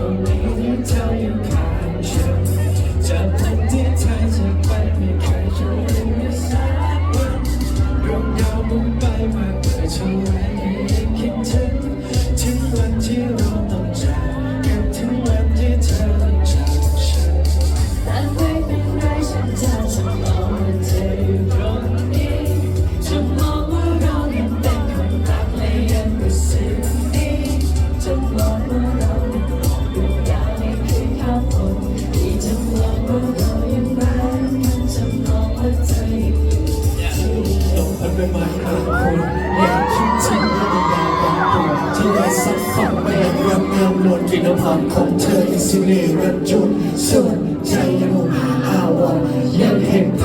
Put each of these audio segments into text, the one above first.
Don't leave you till you. สักฝันแดงรักเงาหนวดกินพันของเธออิสิเนรัจุนส่วใจยังหาอาวรยังเห็นท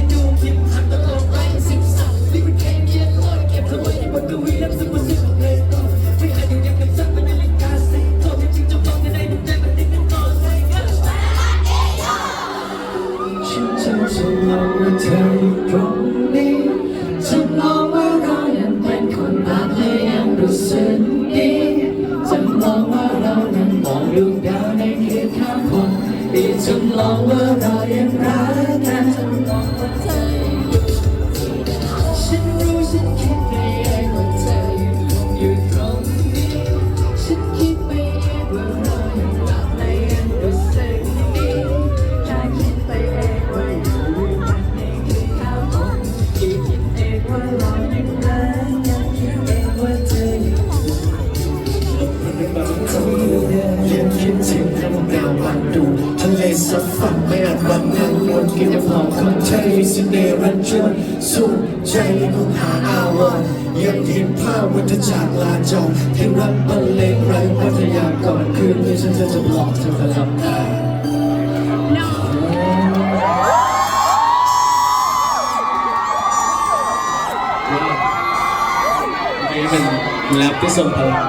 ฉันนี้จำลองว่าเรานั้นมองดวงดาวในคืนข้างคนที่จำลองว่าเรายังรักกัน สักฝันไม่อาจบันนั้นวมดกินหอมของใจเสน่ห์รันจวนสู้ใจของหาอาวรยังเห็นภาพวัฏจักรลาจองเทรักบรนเลงไรวัฏยาก่อนคืนที่ฉันจะจำบอกเธอทำได้นี่เป็นแรปที่ทรงพลัง